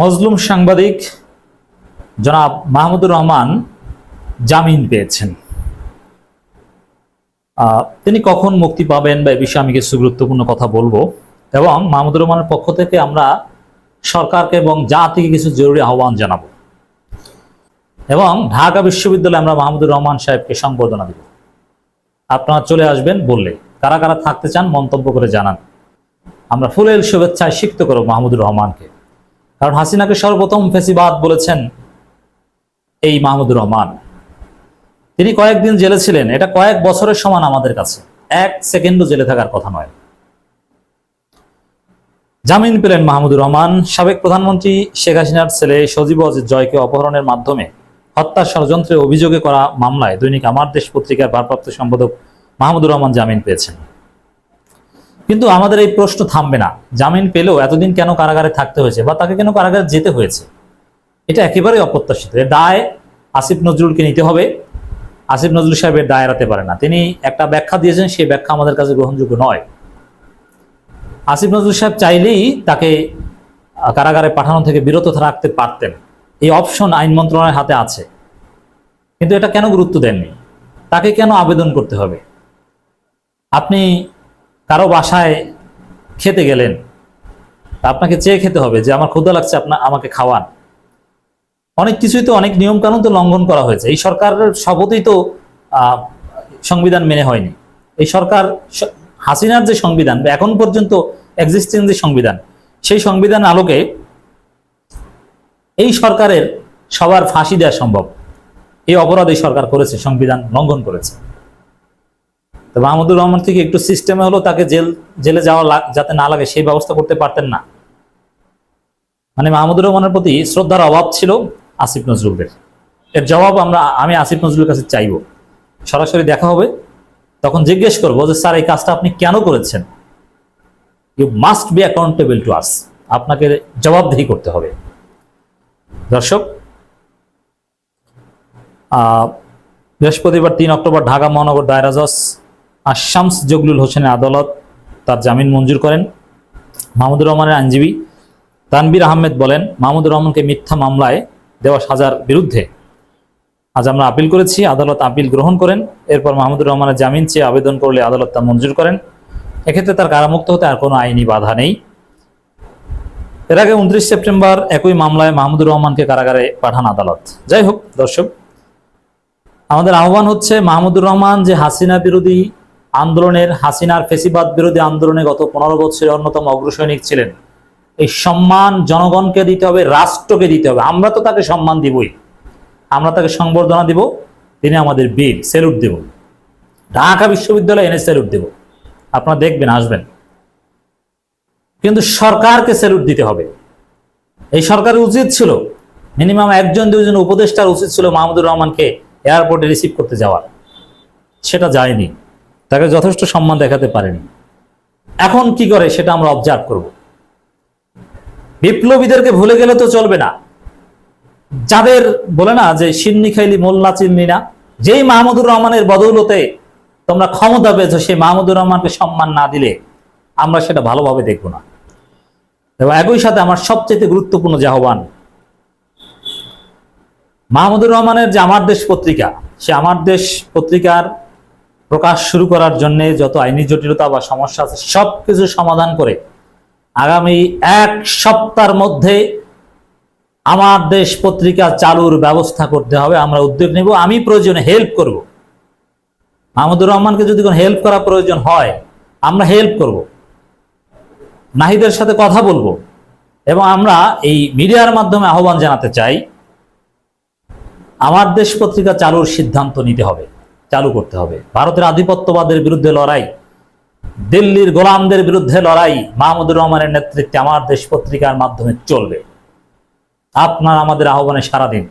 মজলুম সাংবাদিক জনাব মাহমুদুর রহমান জামিন পেয়েছেন। তিনি কখন মুক্তি পাবেন বা এই বিষয়ে আমি কিছু গুরুত্বপূর্ণ কথা বলব এবং মাহমুদুর রহমানের পক্ষ থেকে আমরা সরকারকে এবং জাতিকে কিছু জরুরি আহ্বান জানাব। এবং ঢাকা বিশ্ববিদ্যালয়ে আমরা মাহমুদুর রহমান সাহেবকে সংবর্ধনা দেব। আপনারা চলে আসবেন বললে। কারা কারা থাকতে চান মন্তব্য করে জানান। আমরা ফুলেল শুভেচ্ছায় সিক্ত করব মাহমুদুর রহমানকে। কারণ হাসিনাকে সর্বপ্রথম ফেসিবাদ বলেছেন এই মাহমুদুর রহমান। তিনি কয়েকদিন জেলে ছিলেন, এটা কয়েক বছরের সমান আমাদের কাছে। এক সেকেন্ডও জেলে থাকার কথা নয়। জামিন পেলেন মাহমুদুর রহমান। সাবেক প্রধানমন্ত্রী শেখ হাসিনার ছেলে সজীব অজিত জয়কে অপহরণের মাধ্যমে হত্যা ষড়যন্ত্রে অভিযোগে করা মামলায় দৈনিক আমার দেশ পত্রিকার ভারপ্রাপ্ত সম্পাদক মাহমুদুর রহমান জামিন পেয়েছেন। কিন্তু আমাদের এই প্রশ্ন থামবে না। জামিন পেলেও এতদিন কেন কারাগারে থাকতে হয়েছে বা তাকে কেন কারাগারে যেতে হয়েছে? এটা একেবারেই অপ্রত্যাশিত। দায় আসিফ নজরুলকে নিতে হবে। আসিফ নজরুল সাহেবের দায় এড়াতে পারে না। তিনি একটা ব্যাখ্যা দিয়েছেন, সেই ব্যাখ্যা আমাদের কাছে গ্রহণযোগ্য নয়। আসিফ নজরুল সাহেব চাইলেই তাকে কারাগারে পাঠানো থেকে বিরত রাখতে পারতেন। এই অপশন আইন মন্ত্রণালয়ের হাতে আছে। কিন্তু এটা কেন গুরুত্ব দেননি? তাকে কেন আবেদন করতে হবে? আপনি কারও বাসায় খেতে গেলেন আপনাকে চেয়ে খেতে হবে যে আমার ক্ষুধা লাগছে আপনার আমাকে খাওয়ান। অনেক কিছুই তো, অনেক নিয়ম কানুন তো লঙ্ঘন করা হয়েছে। এই সরকারের শপথই তো সংবিধান মেনে হয়নি। এই সরকার হাসিনার যে সংবিধান বা এখন পর্যন্ত এক্সিস্টিং যে সংবিধান, সেই সংবিধান আলোকে এই সরকারের সবার ফাঁসি দেওয়া সম্ভব। এই অপরাধ এই সরকার করেছে, সংবিধান লঙ্ঘন করেছে। তো মাহমুদুর রহমান থেকে একটু সিস্টেমে হলো তাকে জেল, জেলে যাওয়া যাতে না লাগে সেই ব্যবস্থা করতে পারতেন না। মানে মাহমুদুর রহমানের প্রতি শ্রদ্ধার অভাব ছিল আসিফ নজরুলের এর জবাব আমরা, আমি আসিফ নজরুলের কাছে চাইব। সরাসরি দেখা হবে। তখন জিজ্ঞেস করব যে, স্যার, এই কাজটা আপনি কেন করেছেন? You must be accountable to us আপনাকে জবাবদিহি করতে হবে। দর্শক বৃহস্পতিবার তিন অক্টোবর ঢাকা মহানগর দায়রা জজ আশামস জগলুল হোসেনের আদালত তার জামিন মঞ্জুর করেন। মাহমুদুর রহমানের আইনজীবী তানবির আহমেদ বলেন, মাহমুদুর রহমানকে মিথ্যা মামলায় দেওয়া সাজার বিরুদ্ধে আজ আমরা আপিল করেছি, আদালত আপিল গ্রহণ করেন, এরপর মাহমুদুর রহমানের জামিন চেয়ে আবেদন করলে আদালত তা মঞ্জুর করেন। এক্ষেত্রে তার কারামুক্ত হতে আর কোনো আইনি বাধা নেই। এর আগে উনত্রিশ সেপ্টেম্বর একই মামলায় মাহমুদুর রহমানকে কারাগারে পাঠান আদালত। যাই হোক, দর্শক, আমাদের আহ্বান হচ্ছে মাহমুদুর রহমান যে হাসিনা বিরোধী আন্দোলনের হাসিনার ফেসিবাদ বিরোধী আন্দোলনে গত পনেরো বছরের অন্যতম অগ্রসৈনিক ছিলেন। এই সম্মান জনগণকে দিতে হবে, রাষ্ট্রকে দিতে হবে। আমরা তো তাকে সম্মান দিবই। আমরা তাকে সংবর্ধনা দিব, তিনি আমাদের বীর স্যালুট দেব। ঢাকা বিশ্ববিদ্যালয়ে এনে স্যালুট দেব। আপনারা দেখবেন, আসবেন। কিন্তু সরকারকে স্যালুট দিতে হবে। এই সরকারের উচিত ছিল, মিনিমাম একজন দুজন উপদেষ্টার উচিত ছিল মাহমুদুর রহমানকে এয়ারপোর্টে রিসিভ করতে যাওয়ার। সেটা যায়নি। তাকে যথেষ্ট সম্মান দেখাতে পারেনি। এখন কি করে সেটা আমরা অবজার্ভ করব। বিপ্লবীদেরকে ভুলে গেলে তো চলবে না। যাদের বলে না যে সিন্নি খাইলি মোল্লা চিন্নি না যেই মাহমুদুর রহমানের বদৌলতে তোমরা ক্ষমতা পেয়েছ, সেই মাহমুদুর রহমানকে সম্মান না দিলে আমরা সেটা ভালোভাবে দেখব না। এবং একই সাথে আমার সবচেয়ে গুরুত্বপূর্ণ যে আহ্বান, মাহমুদুর রহমানের যে আমার দেশ পত্রিকা, সে আমার দেশ পত্রিকার প্রকাশ শুরু করার জন্য যত আইনি জটিলতা বা সমস্যা আছে সব কিছু সমাধান করে আগামী এক সপ্তাহের মধ্যে আমার দেশ পত্রিকা চালুর ব্যবস্থা করতে হবে, আমরা উদ্যোগ নেব, আমি প্রয়োজনে হেল্প করব। মাহমুদুর রহমানকে যদি কোনো হেল্প করা প্রয়োজন হয়, আমরা হেল্প করব। নাহিদের সাথে কথা বলব এবং আমরা এই মিডিয়ার মাধ্যমে আহ্বান জানাতে চাই, আমার দেশ পত্রিকা চালুর সিদ্ধান্ত নিতে হবে। চালু করতে হবে। ভারতের আধিপত্যবাদের বিরুদ্ধে লড়াই, দিল্লির গোলামদের বিরুদ্ধে লড়াই, মাহমুদুর রহমানের নেতৃত্বে আমার দেশ পত্রিকার মাধ্যমে চলবে। আপনার আমাদের আহ্বানে সারা দিন।